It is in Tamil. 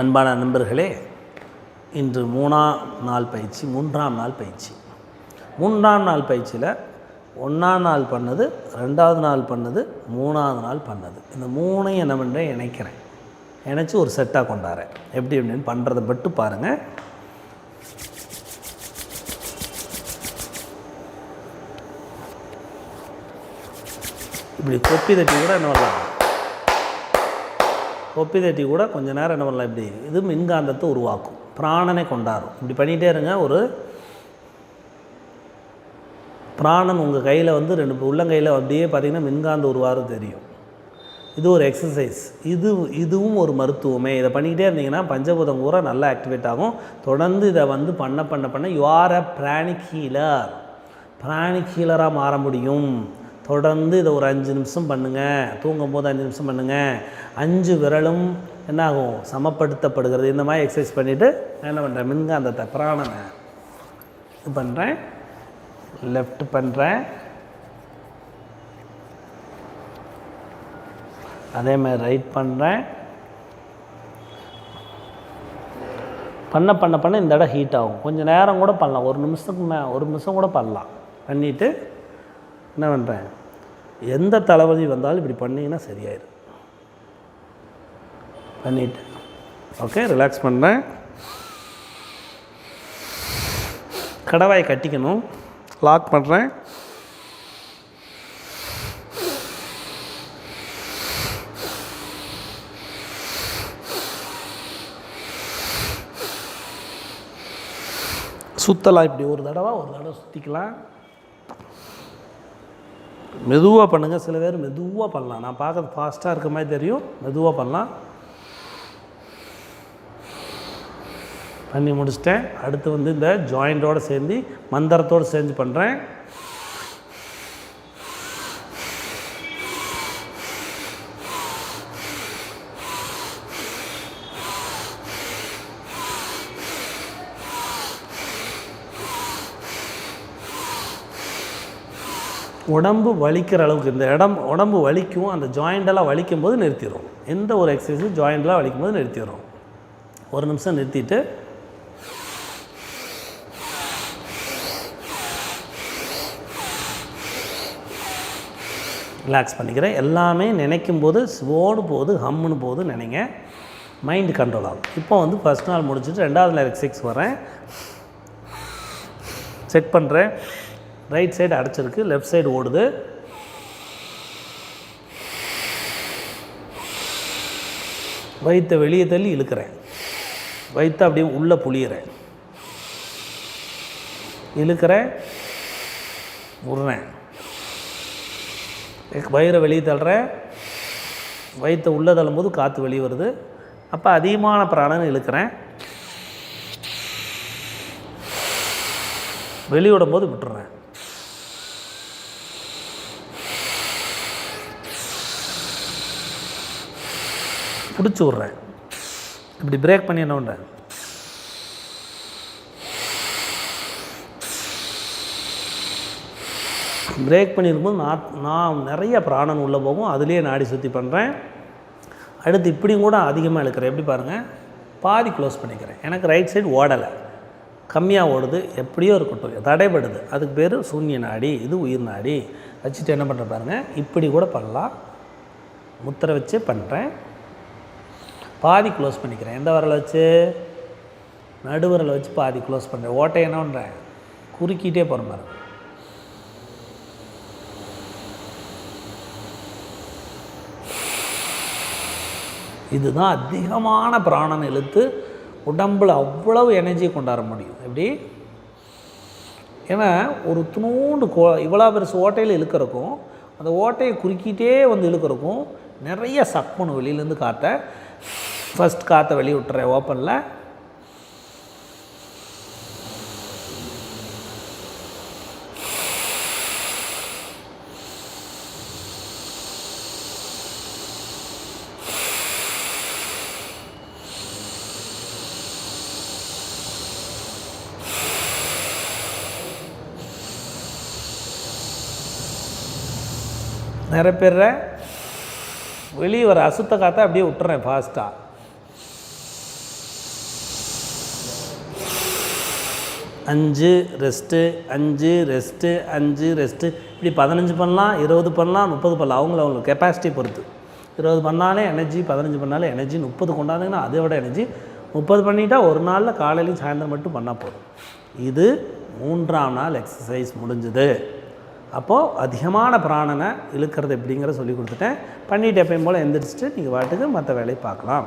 அன்பான நண்பர்களே இன்று மூணாம் நாள் பயிற்சி மூன்றாம் நாள் பயிற்சி. மூன்றாம் நாள் பயிற்சியில் ஒன்றாம் நாள் பண்ணது ரெண்டாவது நாள் பண்ணது மூணாவது நாள் பண்ணது. இந்த மூணையும் என்ன பண்ணுறேன் இணைக்கிறேன். இணைச்சி ஒரு செட்டாக கொண்டாடுறேன். எப்படி எப்படின்னு பண்ணுறதை மட்டும் பாருங்கள் இப்படி கொப்பி தட்டி கூட என்ன வரலாம் தொப்பி தட்டி கூட கொஞ்சம் நேரம் என்ன பண்ணலாம் இப்படி இது மின்காந்தத்தை உருவாக்கும். பிராணனை கொண்டாடும். இப்படி பண்ணிகிட்டே இருங்க ஒரு பிராணன் உங்கள் கையில் வந்து ரெண்டு உள்ளங்கையில் அப்படியே பார்த்தீங்கன்னா மின்காந்த உருவாரம் தெரியும். இது ஒரு எக்ஸசைஸ் இது இதுவும் ஒரு மருத்துவமே. இதை பண்ணிக்கிட்டே இருந்தீங்கன்னா பஞ்சபூதம் பூரா நல்லா ஆக்டிவேட் ஆகும். தொடர்ந்து இதை வந்து பண்ண பண்ண பண்ண you are a pranic healer pranic ஹீலராக மாற முடியும். தொடர்ந்து இதை ஒரு அஞ்சு நிமிஷம் பண்ணுங்கள் தூங்கும் போது அஞ்சு நிமிஷம் பண்ணுங்கள் அஞ்சு விரலும் என்னாகும்? சமப்படுத்தப்படுகிறது. இந்த மாதிரி எக்ஸசைஸ் பண்ணிவிட்டு நான் என்ன பண்ணுறேன் மின்காந்தத்தை பிராணனை இது பண்ணுறேன் லெஃப்ட் பண்ணுறேன் அதே மாதிரி ரைட் பண்ணுறேன் பண்ண பண்ண பண்ண இந்த இடம் ஹீட் ஆகும். கொஞ்சம் நேரம் கூட பண்ணலாம். ஒரு நிமிஷத்துக்கு மே ஒரு நிமிஷம் கூட பண்ணலாம். பண்ணிவிட்டு என்ன பண்ணுறேன் எந்த தலைவலி வந்தாலும் இப்படி பண்ணிங்கன்னா சரியாயிடும் பண்ணிட்டேன் ஓகே ரிலாக்ஸ் பண்ணுறேன் கடவாயை கட்டிக்கணும். லாக் பண்ணுறேன் சுற்றலாம் இப்படி ஒரு தடவை ஒரு தடவை சுற்றிக்கலாம் மெதுவாக பண்ணுங்கள் சில பேர் மெதுவாக பண்ணலாம். நான் பார்க்கறது ஃபாஸ்ட்டாக இருக்க மாதிரி தெரியும். மெதுவாக பண்ணலாம். பண்ணி முடிச்சிட்டேன். அடுத்து வந்து இந்த ஜாயிண்டோடு சேர்ந்து மந்திரத்தோடு சேர்ந்து பண்ணுறேன் உடம்பு வலிக்கிற அளவுக்கு இந்த இடம் உடம்பு வலிக்கும் அந்த ஜாயிண்டெல்லாம் வலிக்கும் போது நிறுத்திடும் எந்த ஒரு எக்ஸசைஸும் ஜாயிண்டெலாம் வலிக்கும் போது நிறுத்திடும் ஒரு நிமிஷம் நிறுத்திட்டு ரிலாக்ஸ் பண்ணிக்கிறேன். எல்லாமே நினைக்கும் போது ஓடு போது ஹம்முன்னு போது நினைங்க. மைண்டு கண்ட்ரோல் ஆகும். இப்போ வந்து ஃபஸ்ட் நாள் முடிச்சுட்டு ரெண்டாவது நாள் எக்ஸசைஸ் வரேன் செக் பண்ணுறேன் ரைட் சைடு அடைச்சிருக்கு லெஃப்ட் சைடு ஓடுது. வயிற்றை வெளியே தள்ளி இழுக்கிறேன். வயிற்றை அப்படியே உள்ளே புளியிறேன். இழுக்கிறேன் விட்றேன் வயிறை வெளியே தள்ளுறேன். வயிற்றை உள்ளே தள்ளும்போது காற்று வெளியே வருது. அப்போ அதிகமான பிராணன் இழுக்கிறேன். வெளியிடும் போது விட்டுறேன். பிடிச்சி விட்றேன். இப்படி பிரேக் பண்ணி என்ன பண்ணுறேன் பிரேக் பண்ணியிருக்கும்போது நான் நான் நிறைய பிராணன் உள்ளே போகும். அதுலேயே நாடி சுற்றி பண்ணுறேன் அடுத்து இப்படியும் கூட அதிகமாக இழுக்கிறேன். எப்படி பாருங்கள் பாதி க்ளோஸ் பண்ணிக்கிறேன். எனக்கு ரைட் சைடு ஓடலை. கம்மியாக ஓடுது. எப்படியோ இருக்கட்டும். தடைபடுது. அதுக்கு பேர் சூன்ய நாடி. இது உயிர் நாடி. வச்சுட்டு என்ன பண்ணுற பாருங்கள் இப்படி கூட பண்ணலாம். முத்திரை வச்சே பண்ணுறேன் பாதி க்ளோஸ் பண்ணிக்கிறேன். எந்த வரலை வச்சு? நடுவரலை வச்சு பாதி க்ளோஸ் பண்ணுறேன் ஓட்டை என்ன பண்ணுறேன் குறுக்கிட்டே போகிற மாதிரி. இதுதான் அதிகமான பிராணன் இழுத்து உடம்பில் அவ்வளவு எனர்ஜி கொண்டாட முடியும். எப்படி? ஏன்னா ஒரு துணூண்டு கோ இவ்வளோ பெருசு ஓட்டையில் இழுக்கிறக்கும் அந்த ஓட்டையை குறுக்கிட்டே வந்து இழுக்கிறக்கும் நிறைய சக் பண்ணும் வெளியிலேருந்து காற்றை ஃபஸ்ட் காற்றை வெளியே விட்டுறேன் ஓப்பனில் நிரப்பிடுறேன் வெளியே வர அசுத்த காற்றை அப்படியே விட்டுறேன் ஃபாஸ்ட்டாக அஞ்சு ரெஸ்ட்டு அஞ்சு ரெஸ்ட்டு அஞ்சு ரெஸ்ட்டு இப்படி பதினஞ்சு பண்ணலாம் இருபது பண்ணலாம் முப்பது பண்ணலாம். அவங்கள அவங்களுக்கு கெப்பாசிட்டி பொறுத்து. இருபது பண்ணாலே எனர்ஜி பதினஞ்சு பண்ணாலே எனர்ஜி முப்பது கொண்டாந்துங்கன்னா விட எனர்ஜி முப்பது பண்ணிட்டால் ஒரு நாளில் காலையிலையும் சாயந்தரம் மட்டும் பண்ணால் போதும். இது மூன்றாம் நாள் எக்ஸசைஸ் முடிஞ்சுது. அப்போது அதிகமான பிராணனை இழுக்கிறது எப்படிங்கிற சொல்லி கொடுத்துட்டேன். பண்ணிட்டு எப்பயும் போல் எந்திரிச்சிட்டு நீங்கள் பாட்டுக்கு மற்ற வேலையை பார்க்கலாம்.